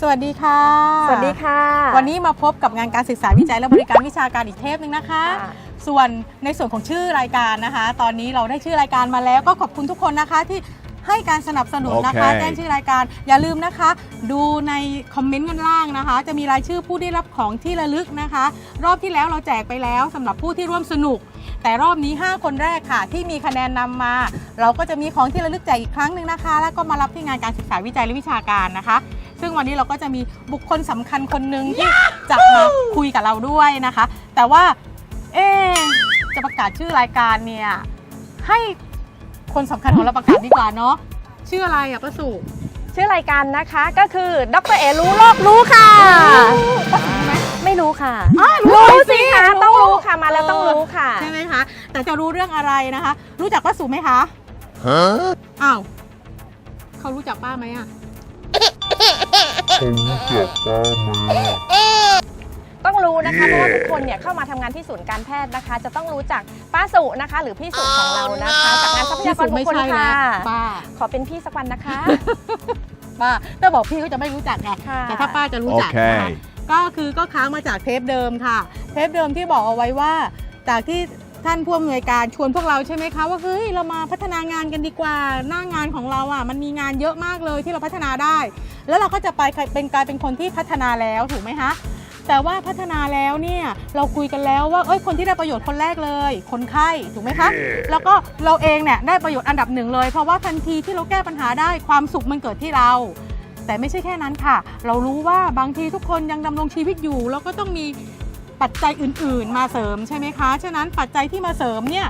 สวัสดีค่ะ สวัสดีค่ะ วันนี้มาพบกับงานการศึกษาวิจัยและบริการวิชาการอีกเทปหนึงนะคะค่ะส่วนในส่วนของชื่อรายการนะคะ ตอนนี้เราได้ชื่อรายการมาแล้วก็ขอบคุณทุกคนนะคะที่ให้การสนับสนุนนะคะโอเคแจ้งชื่อรายการอย่าลืมนะคะ ดูในคอมเมนต์ข้างล่างนะคะ จะมีรายชื่อผู้ได้รับของที่ระลึกนะคะ รอบที่แล้วเราแจกไปแล้วสำหรับผู้ที่ร่วมสนุก แต่รอบนี้ 5 คนแรกค่ะ ที่มีคะแนนนำมา เราก็จะมีของที่ระลึกแจกอีกครั้งหนึ่งนะคะ แล้วก็มารับที่งานการศึกษาวิจัยและวิชาการนะคะ ซึ่งวันนี้เราก็จะมีบุคคลสำคัญคนหนึ่งที่จะมาคุยกับเราด้วยนะคะ แต่ว่า เอ๊ะจะประกาศชื่อรายการเนี่ย ให้คนสำคัญของเราประกาศดีกว่าเนาะชื่ออะไรอะป้าสุชื่อรายการนะคะก็คือดรเอรู้โลกรู้ค่ะป้าสุรู้ไหมไม่รู้ค่ะอ้าวรู้หน่อยสิคะต้องรู้ค่ะมาแล้วต้องรู้ค่ะ ใช่ไหมคะ แต่จะรู้เรื่องอะไรนะคะ รู้จักป้าสุไหมคะ Huh? อ้าวเขารู้จักป้าไหมอะ ผมรู้จักป้าไหมอะ ต้องรู้นะคะเพราะว่าทุกคนเนี่ยเข้ามาทำงานที่ศูนย์การแพทย์นะคะ จะต้องรู้จักป้าสุนะคะ หรือพี่สุของเรานะคะจากงานทรัพยากรบุคคลไม่ใช่ค่ะแล้วป้า ขอเป็นพี่สักวันนะคะ ป้าถ้าบอกพี่ก็จะไม่รู้จักไงค่ะ แต่ถ้าป้าจะรู้จักโอเคนะคะ ก็คือก็ค้างมาจากเทปเดิมค่ะ เทปเดิมที่บอกเอาไว้ว่า จากที่ ท่านผู้อำนวยการชวนพวกเราใช่ไหมคะว่าเฮ้ยเรามาพัฒนางานกันดีกว่าหน้างานของเราอะมันมีงานเยอะมากเลยที่เราพัฒนาได้ แล้วเราก็จะไปเป็นกลายเป็นคนที่พัฒนาแล้วถูกไหมคะแต่ว่าพัฒนาแล้วเนี่ยเราคุยกันแล้วว่าเอ้ยคนที่ได้ประโยชน์คนแรกเลย คนไข้ถูกไหมคะ แล้วก็เราเองเนี่ยได้ประโยชน์อันดับหนึ่งเลย เพราะว่าทันทีที่เราแก้ปัญหาได้ความสุขมันเกิดที่เรา แต่ไม่ใช่แค่นั้นค่ะ เรารู้ว่าบางทีทุกคนยังดำรงชีวิตอยู่แล้วก็ต้องมี ปัจจัยอื่นๆ มาเสริมใช่ไหมคะ ฉะนั้นปัจจัยที่มาเสริมเนี่ย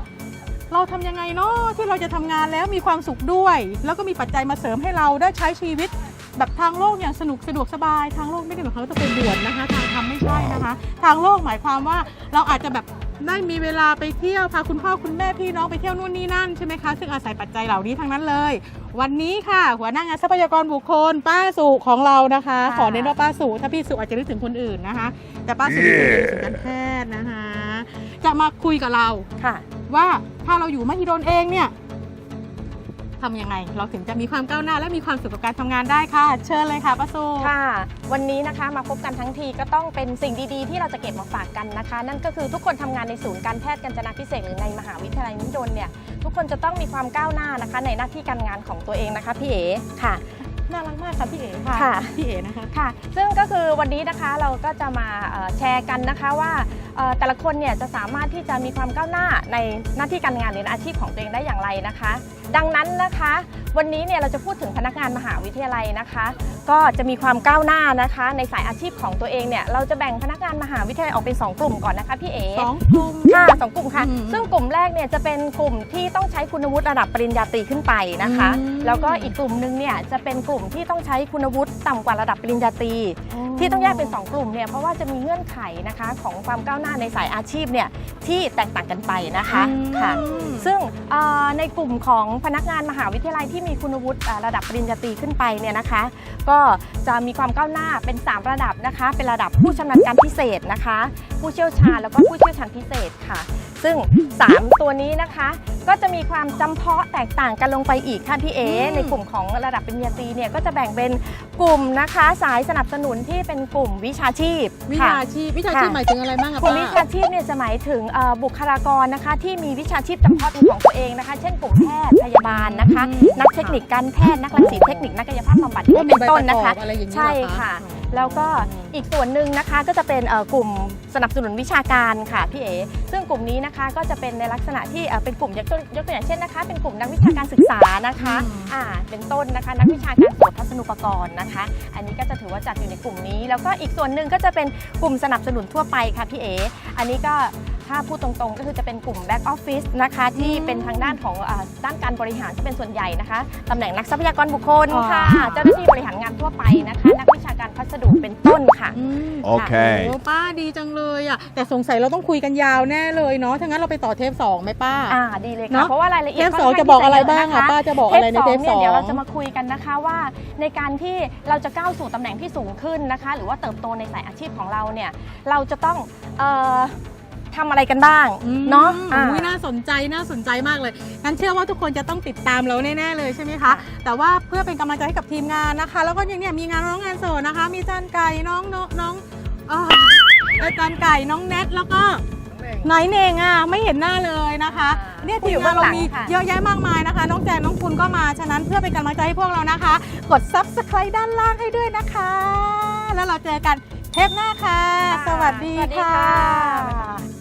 เราทำยังไงเนาะที่เราจะทำงานแล้วมีความสุขด้วย แล้วก็มีปัจจัยมาเสริมให้เราได้ใช้ชีวิต แบบทางโลกอย่างสนุกสะดวกสบาย ทางโลกไม่ได้หมายความว่าจะไปบวชนะคะ ทางธรรมไม่ใช่นะคะ ทางโลกหมายความว่าเราอาจจะแบบ ได้มีเวลาไปเที่ยวพาคุณพ่อคุณแม่พี่น้องไปเที่ยวนู่นนี่นั่นใช่ไหมคะซึ่งอาศัยปัจจัยเหล่านี้ทั้งนั้นเลย วันนี้ค่ะ หัวหน้างานทรัพยากรบุคคลป้าสุของเรานะคะค่ะขอเน้นว่าป้าสุถ้าพี่สุอาจจะนึกถึงคนอื่นนะคะ แต่ป้าสุเป็นคนที่สุการแพทย์นะคะ จะมาคุยกับเราค่ะ ว่าถ้าเราอยู่มหิดลเองเนี่ย ทำยังไง เราถึงจะมีความก้าวหน้า และมีความสุขกับการทำงานได้ค่ะ เชิญเลยค่ะป้าสุค่ะ วันนี้นะคะมาพบกันทั้งทีก็ต้องเป็นสิ่งดีๆ ที่เราจะเก็บมาฝากกันนะคะ นั่นก็คือทุกคนทำงานในศูนย์การแพทย์กัญจนาพิเศษกหรือในมหาวิทยาลัยมหิดลเนี่ยทุกคนจะต้องมีความก้าวหน้านะคะ ในหน้าที่การงานของตัวเองนะคะพี่เอ๋ค่ะ น่ารักมากค่ะพี่เอ๋ค่ะค่ะ พี่เอ๋นะคะ ค่ะ ซึ่งก็คือวันนี้นะคะเราก็จะมาเอ่อแชร์กันนะคะว่าเอ่อ แต่ละคนเนี่ยจะสามารถที่จะมีความก้าวหน้าในหน้าที่การงานหรืออาชีพของตัวเองได้อย่างไรนะคะ ดังนั้นนะคะ วันนี้เนี่ยเราจะพูดถึงพนักงานมหาวิทยาลัยนะคะ ก็จะมีความก้าวหน้านะคะ ในสายอาชีพของตัวเองเนี่ยเราจะแบ่งพนักงานมหาวิทยาลัยออกเป็นสองกลุ่มก่อนนะคะพี่เอ๋สองกลุ่มค่ะสองกลุ่มค่ะอืมซึ่งกลุ่มแรกเนี่ยจะเป็นกลุ่มที่ต้องใช้คุณวุฒิระดับปริญญาตรีขึ้นไปนะคะอืมแล้วก็อีกกลุ่มหนึงเนี่ยจะเป็นกลุ่มที่ต้องใช้คุณวุฒิต่ำกว่าระดับปริญญาตรีที่ต้องแยกเป็น 2 กลุ่มเนี่ยเพราะว่าจะมีเงื่อนไขนะคะของความก้าวหน้าในสายอาชีพเนี่ยที่แตกต่างกันไปนะคะอืมค่ะ ซึ่งเอ่อในกลุ่มของพนักงานมหาวิทยาลัยที่มีคุณวุฒิอ่าระดับปริญญาตรีขึ้นไปเนี่ยนะคะ ก็จะมีความก้าวหน้าเป็น 3 ระดับนะคะ เป็นระดับผู้ชำนาญการพิเศษนะคะ ผู้เชี่ยวชาญแล้วก็ผู้เชี่ยวชาญพิเศษค่ะ ซึ่ง 3 ตัวนี้นะคะ ก็จะมีความจำเพาะแตกต่างกันลงไปอีกค่ะพี่เออืมในกลุ่มของระดับปริญญาตรีเนี่ยก็จะแบ่งเป็นกลุ่มนะคะ สายสนับสนุนที่เป็นกลุ่มวิชาชีพวิค่ะ ชาชีพวิชาชีพค่ะ หมายถึงอะไรบ้างอะกลุ่มป้าวิชาชีพเนี่ยจะหมายถึงเอ่อบุคลากรนะคะที่มีวิชาชีพจำเพาะเป็นของตัวเองนะคะ เช่นกลุ่มแพทย์พยาบาลนะคะ อืมนักเทคนิคการแพทย์นักรังสีเทคนิคนักกายภาพบำบัดว่ามีเป็นใบต้ปนระกนะอบคะอะไรอย่างนี้ใช่เหรอค่ะ แล้วก็อีกส่วนหนึ่งนะคะก็จะเป็นเอ่อกลุ่มสนับสนุนวิชาการค่ะพี่เอซึ่งกลุ่มนี้นะคะก็จะเป็นในลักษณะที่เอ่อเป็นกลุ่มยกตัวยกตัวอย่างเช่นนะคะ เป็นกลุ่มนักวิชาการศึกษานะคะอืมอ่าเป็นต้นนะคะนักวิชาการตรวจทัศนุปกรณ์นะคะ อันนี้ก็จะถือว่าจัดอยู่ในกลุ่มนี้ แล้วก็อีกส่วนหนึ่งก็จะเป็นกลุ่มสนับสนุนทั่วไปค่ะพี่เออันนี้ก็ ถ้าพูดตรงๆ ก็คือจะเป็นกลุ่มแบ็กออฟฟิศนะคะที่เป็นทางด้านของอ่าด้านการบริหารที่เป็นส่วนใหญ่นะคะตำแหน่งนักทรัพยากรบุคคลค่ะ อ๋อ เจ้าหน้าที่บริหารงานทั่วไปนะคะ นักวิชาการพัสดุเป็นต้นค่ะ อืม Okay. โอ้ป้าดีจังเลยอะแต่สงสัยเราต้องคุยกันยาวแน่เลยเนาะถ้างั้นเราไปต่อเทปสองไหมป้า อ่าดีเลยเนค่ะอะเพราะว่ารายละเอียเทดปสองค่นข้จะบอกอะไรที่บ้างเยอะนป้าจะบอกอะไรในเทปเนี่ยสองเดี๋ยวเราจะมาคุยกันนะคะว่า ในการที่เราจะก้าวสู่ตำแหน่งที่สูงขึ้นนะคะ หรือว่าเติบโตในสายอาชีพของเราเนี่ยเราจะต้องเอ่อ ทำอะไรกันบ้างเนาะอ่าอ่าน่าสนใจน่าสนใจมากเลยงั้นเชื่อว่าทุกคนจะต้องติดตามเราแน่ๆเลยใช่ไหมคะ แต่ว่าเพื่อเป็นกำลังใจให้กับทีมงานนะคะ แล้วก็ยังเนี่ยมีงานร้องงานโสดนะคะ มีจานไก่น้องน้องน้องเอ่ออาจารย์ไก่น้องแนทแล้วก็ไหนเน่งอะไม่เห็นหน้าเลยนะคะอ่าเนี่ยผู้ทีอยู่มงานเราเบื้องหลังมีค่ะ เยอะแยะมากมายนะคะ น้องแจนน้องคุณก็มาฉะนั้นเพื่อเป็นกำลังใจให้พวกเรานะคะ กด subscribe ด้านล่างให้ด้วยนะคะ แล้วเราเจอกันเทปหน้าค่ะ สวัสดีสวัสดีค่ค่ะะ